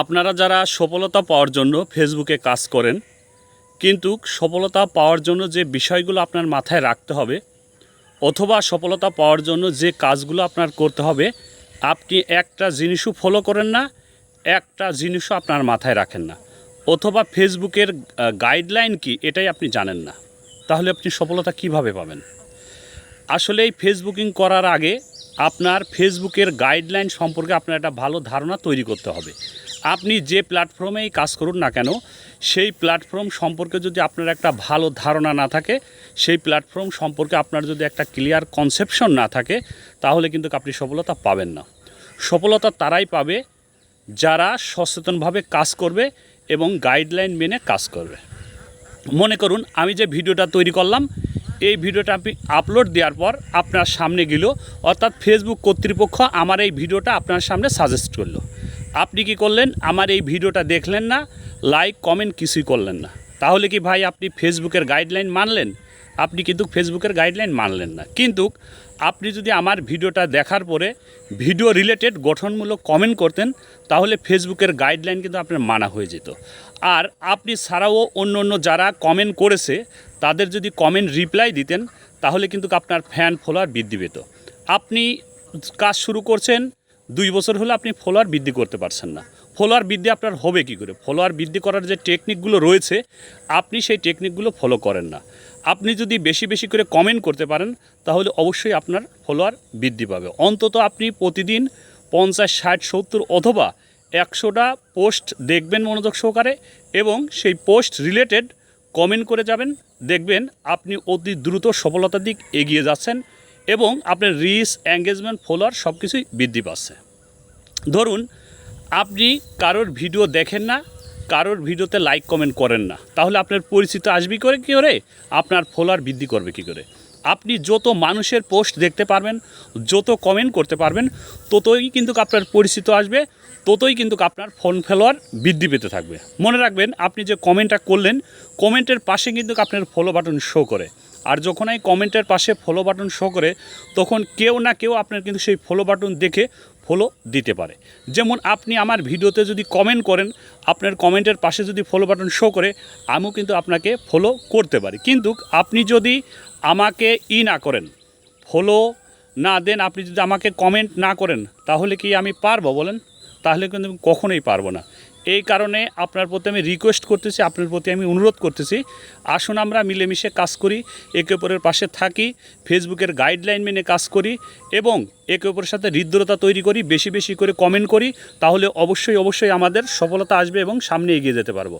আপনারা যারা সফলতা পাওয়ার জন্য ফেসবুকে কাজ করেন, কিন্তু সফলতা পাওয়ার জন্য যে বিষয়গুলো আপনার মাথায় রাখতে হবে, অথবা সফলতা পাওয়ার জন্য যে কাজগুলো আপনার করতে হবে, আপনি একটা জিনিসও ফলো করেন না, একটা জিনিসও আপনার মাথায় রাখেন না। অথবা ফেসবুকের গাইডলাইন কি এটাই আপনি জানেন না। তাহলে আপনি সফলতা কীভাবে পাবেন? আসলে এই ফেসবুকিং করার আগে আপনার ফেসবুকের গাইডলাইন সম্পর্কে আপনার একটা ভালো ধারণা তৈরি করতে হবে। আপনি যে প্ল্যাটফর্মেই কাজ করুন না কেন, সেই প্ল্যাটফর্ম সম্পর্কে যদি আপনার একটা ভালো ধারণা না থাকে, সেই প্ল্যাটফর্ম সম্পর্কে আপনার যদি একটা ক্লিয়ার কনসেপশন না থাকে, তাহলে কিন্তু আপনি সফলতা পাবেন না। সফলতা তারাই পাবে যারা সচেতনভাবে কাজ করবে এবং গাইডলাইন মেনে কাজ করবে। মনে করুন, আমি যে ভিডিওটা তৈরি করলাম এই ভিডিওটা আপনি আপলোড দেওয়ার পর আপনার সামনে গেল, অর্থাৎ ফেসবুক কর্তৃপক্ষ আমার এই ভিডিওটা আপনার সামনে সাজেস্ট করল। আপনি কি করলেন? আমার এই ভিডিওটা দেখলেন না লাইক কমেন্ট কিছুই করলেন না। তাহলে কি ভাই আপনি ফেসবুকের গাইডলাইন মানলেন? আপনি কিন্তু ফেসবুকের গাইডলাইন মানলেন না। কিন্তু আপনি যদি আমার ভিডিওটা দেখার পরে ভিডিও রিলেটেড গঠনমূলক কমেন্ট করতেন, তাহলে ফেসবুকের গাইডলাইন কিন্তু আপনার মানা হয়ে যেত। আর আপনি ছাড়াও অন্য অন্য যারা কমেন্ট করেছে, তাদের যদি কমেন্ট রিপ্লাই দিতেন, তাহলে কিন্তু আপনার ফ্যান ফলোয়ার বৃদ্ধি পেত। আপনি কাজ শুরু করছেন, দুই বছর হলে আপনি ফলোয়ার বৃদ্ধি করতে পারছেন না। ফলোয়ার বৃদ্ধি আপনার হবে কি করে? ফলোয়ার বৃদ্ধি করার যে টেকনিকগুলো রয়েছে, আপনি সেই টেকনিকগুলো ফলো করেন না। আপনি যদি বেশি বেশি করে কমেন্ট করতে পারেন, তাহলে অবশ্যই আপনার ফলোয়ার বৃদ্ধি পাবে। অন্তত আপনি প্রতিদিন পঞ্চাশ, ষাট, সত্তর অথবা একশোটা পোস্ট দেখবেন মনোযোগ সহকারে এবং সেই পোস্ট রিলেটেড কমেন্ট করে যাবেন। দেখবেন আপনি অতি দ্রুত সফলতার দিক এগিয়ে যাচ্ছেন এবং আপনার রিচ এঙ্গেজমেন্ট ফলোয়ার সব কিছুই বৃদ্ধি পাচ্ছে। ধরুন আপনি কারোর ভিডিও দেখেন না, কারোর ভিডিওতে লাইক কমেন্ট করেন না। তাহলে আপনার পরিচিত আসবে করে? কী করে? আপনার ফলোয়ার বৃদ্ধি করবে কী করে? আপনি যত মানুষের পোস্ট দেখতে পারবেন, যত কমেন্ট করতে পারবেন, ততই কিন্তু আপনার পরিচিত আসবে, ততই কিন্তু আপনার ফোন ফলোয়ার বৃদ্ধি পেতে থাকবে। মনে রাখবেন, আপনি যে কমেন্টটা করলেন কমেন্টের পাশে কিন্তু আপনার ফলো বাটন শো করে। আর যখন এই কমেন্টের পাশে ফলো বাটন শো করে, তখন কেউ না কেউ আপনার কিন্তু সেই ফলো বাটন দেখে ফলো দিতে পারে। যেমন আপনি আমার ভিডিওতে যদি কমেন্ট করেন, আপনার কমেন্টের পাশে যদি ফলো বাটন শো করে, আমিও কিন্তু আপনাকে ফলো করতে পারি। কিন্তু আপনি যদি আমাকে ই না করেন ফলো না দেন, আপনি যদি আমাকে কমেন্ট না করেন, তাহলে কি আমি পারব বলেন? তাহলে কিন্তু কখনোই পারব না। এই কারণে আপনার প্রতি আমি রিকোয়েস্ট করতেছি, আপনার প্রতি আমি অনুরোধ করতেছি। আসুন আমরা মিলেমিশে কাজ করি, একে অপরের পাশে থাকি, ফেসবুকের গাইডলাইন মেনে কাজ করি এবং একে অপরের সাথে হৃদ্রতা তৈরি করি, বেশি বেশি করে কমেন্ট করি, তাহলে অবশ্যই অবশ্যই আমাদের সফলতা আসবে এবং সামনে এগিয়ে যেতে পারব।